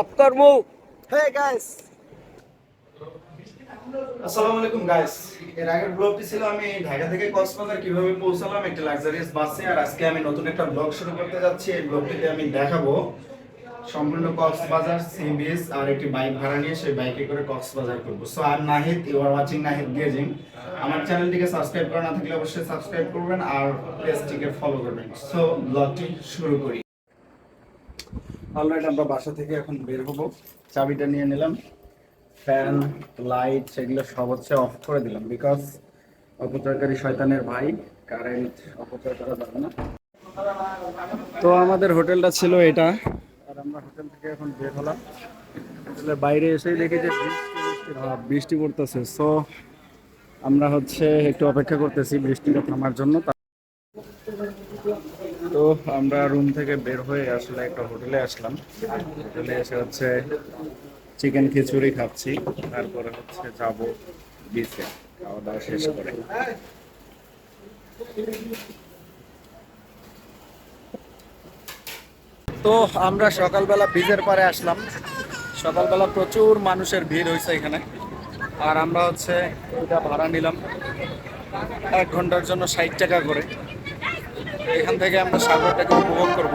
After move hey guys আসসালামু আলাইকুম guys এর আগের ব্লগটি ছিল আমি ঢাকা থেকে কক্সবাজার কীভাবে পৌঁছালাম একটা লাক্সারিয়াস বাসে আর আজকে আমি নতুন একটা ব্লগ শুরু করতে যাচ্ছি। এই ব্লগটিতে আমি দেখাবো সম্পূর্ণ কক্সবাজার সি আর একটি বাইক ভাড়া নিয়ে সেই বাইকে করে কক্সবাজার করব। So R Nahid you are watching Nahid gazing আমার চ্যানেলটিকে সাবস্ক্রাইব করা না থাকলে অবশ্যই সাবস্ক্রাইব করবেন আর পেজটিকে ফলো করবেন। সো ব্লগটি শুরু করি। অলরাইট আমরা বাসা থেকে এখন বের হব। চাবিটা নিয়ে নিলাম। ফ্যান লাইট সেগুলো সব হচ্ছে অফ করে দিলাম বিকজ অপচয়কারী শয়তানের ভাই কারেন্ট অপচয় করা যাবে না। তো আমাদের হোটেলটা ছিল এটা। আর আমরা হোটেল থেকে এখন বের হলাম। হোটেলের বাইরে এসেই দেখি যে বৃষ্টি পড়তেছে। সো আমরা হচ্ছে একটু অপেক্ষা করতেছি বৃষ্টিটা থামার জন্য। তা- আমরা রুম থেকে বের হয়ে আসলে একটা হোটেলে আসলাম। হোটেলে এসে হচ্ছে চিকেন খিচুড়ি খাচ্ছি, তারপরে হচ্ছে যাব বিচে খাওয়া দাওয়া শেষ করে। তো আমরা সকালবেলা বীজের পারে আসলাম। সকালবেলা প্রচুর মানুষের ভিড় হয়েছে এখানে। আর আমরা হচ্ছে ভাড়া নিলাম। এক ঘণ্টার জন্য ষাট টাকা করে। এখান থেকে আমরা সাগরটাকে উপভোগ করব।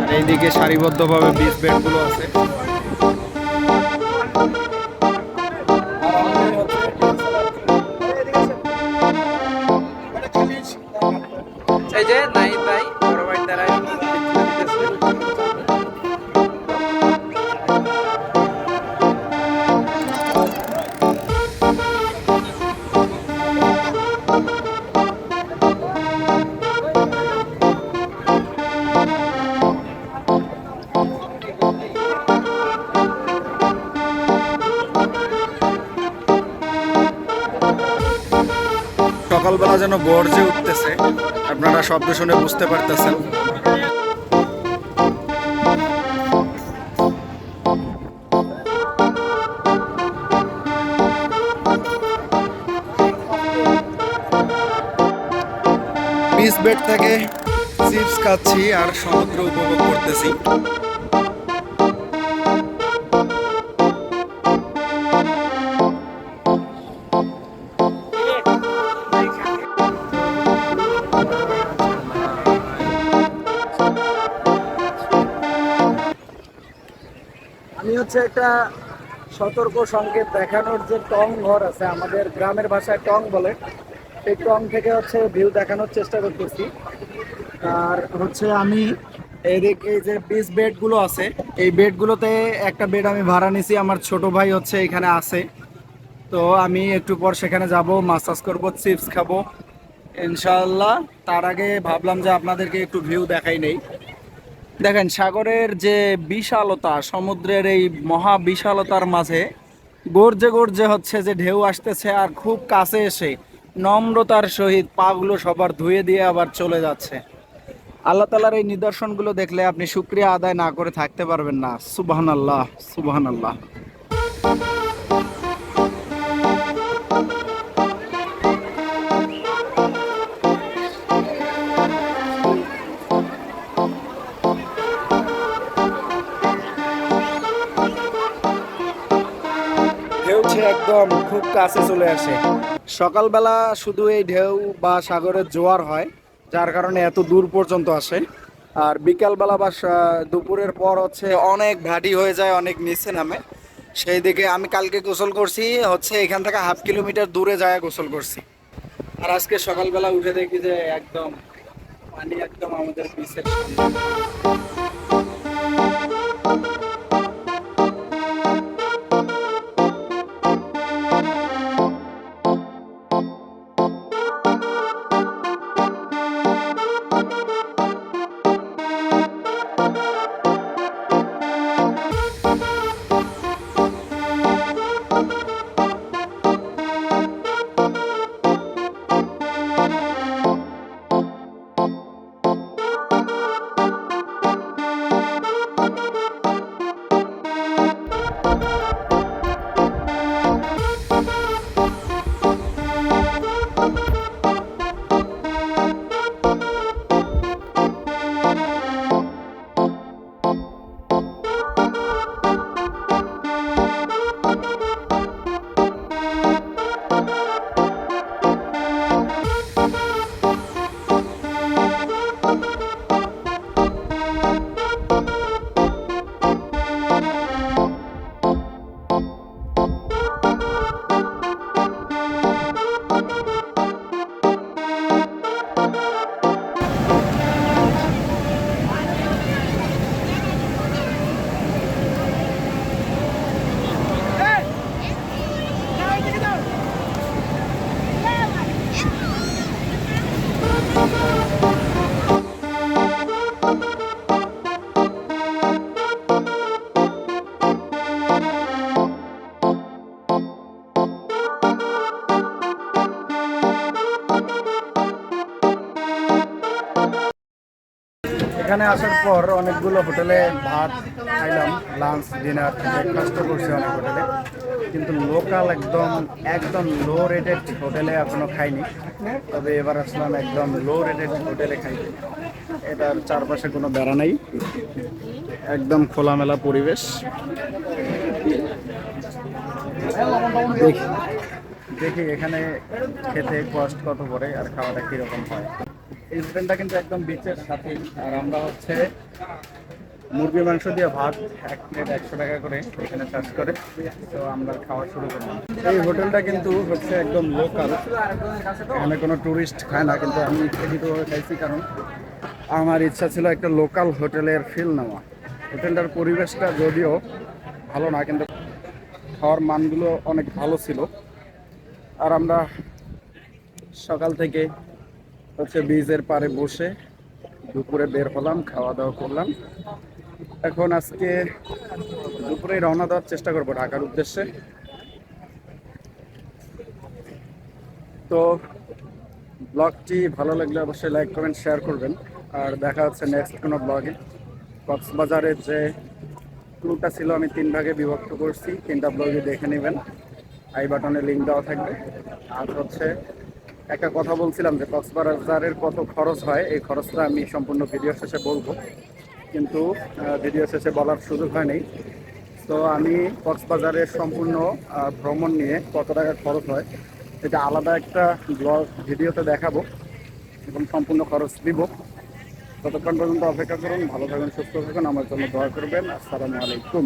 আর এইদিকে সারিবদ্ধভাবে বীজ বেডগুলো আছে। সকালবেলা যেন গর্জে উঠতেছে, আপনারা শব্দ শুনে বুঝতে পারতেছেন। বিচ বেড থেকে চিপস খাচ্ছি আর সমুদ্র উপভোগ করতেছি। আমি হচ্ছে একটা সতর্ক সংকেত দেখানোর যে টং ঘর আছে, আমাদের গ্রামের ভাষায় টং বলে, সেই টং থেকে হচ্ছে ভিউ দেখানোর চেষ্টা করতেছি। আর হচ্ছে আমি এদিকে এই যে বিচ বেডগুলো আছে, এই বেডগুলোতে একটা বেড আমি ভাড়া নিছি, আমার ছোট ভাই হচ্ছে এখানে আছে। তো আমি একটু পর সেখানে যাব মাসাজ করব চিপস খাব। ইনশাল্লাহ তার আগে ভাবলাম যে আপনাদেরকে একটু ভিউ দেখাই নেই। দেখেন, সাগরের যে বিশালতা, সমুদ্রের এই মহা বিশালতার মাঝে গর্জে গর্জে হচ্ছে যে ঢেউ আসতেছে আর খুব কাছে এসে নম্রতার সহিত পাগুলো সবার ধুয়ে দিয়ে আবার চলে যাচ্ছে। আল্লাহ তালার এই নিদর্শনগুলো দেখলে আপনি শুক্রিয়া আদায় না করে থাকতে পারবেন না। সুবাহান আল্লাহ সুবাহান আল্লাহ ঢেউ একদম খুব কাছে চলে আসে। সকালবেলা শুধু এই ঢেউ বা সাগরের জোয়ার হয়, যার কারণে এত দূর পর্যন্ত আসে। আর বিকালবেলা বা দুপুরের পর হচ্ছে অনেক ভাটি হয়ে যায়, অনেক নিচে নামে। সেই দিকে আমি কালকে গোসল করছি, হচ্ছে এখান থেকে হাফ কিলোমিটার দূরে যায় গোসল করছি। আর আজকে সকালবেলা উঠে দেখি যে একদম পানি একদম আমাদের পিছের এখানে আসার পর অনেকগুলো হোটেলে ভাত খাইলাম লাঞ্চ ডিনার ব্রেকফাস্ট করছি অনেক হোটেলে। কিন্তু লোকাল একদম একদম লো রেটেড হোটেলে এখনও খাইনি। তবে এবার আসলাম একদম লো রেটেড হোটেলে খাইতে। এটার চারপাশে কোনো বেড়া নেই। একদম খোলামেলা পরিবেশ। দেখি দেখি এখানে খেতে কষ্ট কত পড়ে আর খাওয়াটা কীরকম হয়। এই হোটেলটা কিন্তু একদম বিচের সাথেই। আর আমরা হচ্ছে মুরগি মাংস দিয়ে ভাত, এক প্লেট একশো টাকা করে এখানে চার্জ করে। তো আমরা খাওয়া শুরু করলাম। এই হোটেলটা কিন্তু হচ্ছে একদম লোকাল এখানে কোনো টুরিস্ট খায় না, কিন্তু আমি ইচ্ছাকৃতভাবে খাইছি কারণ আমার ইচ্ছা ছিল একটা লোকাল হোটেলের ফিল নেওয়া। হোটেলটার পরিবেশটা যদিও ভালো না, কিন্তু খাওয়ার মানগুলো অনেক ভালো ছিল। আর আমরা সকাল থেকে হচ্ছে বীজের পারে বসে দুপুরে বের হলাম, খাওয়া দাওয়া করলাম। এখন আজকে দুপুরে রওনা দেওয়ার চেষ্টা করব ঢাকার উদ্দেশ্যে। তো ব্লগটি ভালো লাগলে অবশ্যই লাইক, কমেন্ট, শেয়ার করবেন। আর দেখা হচ্ছে নেক্সট কোনো ব্লগে। কক্সবাজারের যে ট্যুরটা ছিল, আমি তিন ভাগে বিভক্ত করছি। তিনটা ব্লগে দেখে নেবেন। আই বাটনে লিঙ্ক দেওয়া থাকবে। আর হচ্ছে একটা কথা বলছিলাম যে কক্সবাজারের কত খরচ হয়, এই খরচটা আমি সম্পূর্ণ ভিডিও শেষে বলব। কিন্তু ভিডিও শেষে বলার সুযোগ হয়নি। তো আমি কক্সবাজারের সম্পূর্ণ ভ্রমণ নিয়ে কত টাকা খরচ হয়, এটা আলাদা একটা ব্লগ ভিডিওতে দেখাবো এবং সম্পূর্ণ খরচ দিব। ততক্ষণ পর্যন্ত অপেক্ষা করুন, ভালো থাকুন, সুস্থ থাকুন, আমার জন্য দোয়া করবেন। আসসালামু আলাইকুম।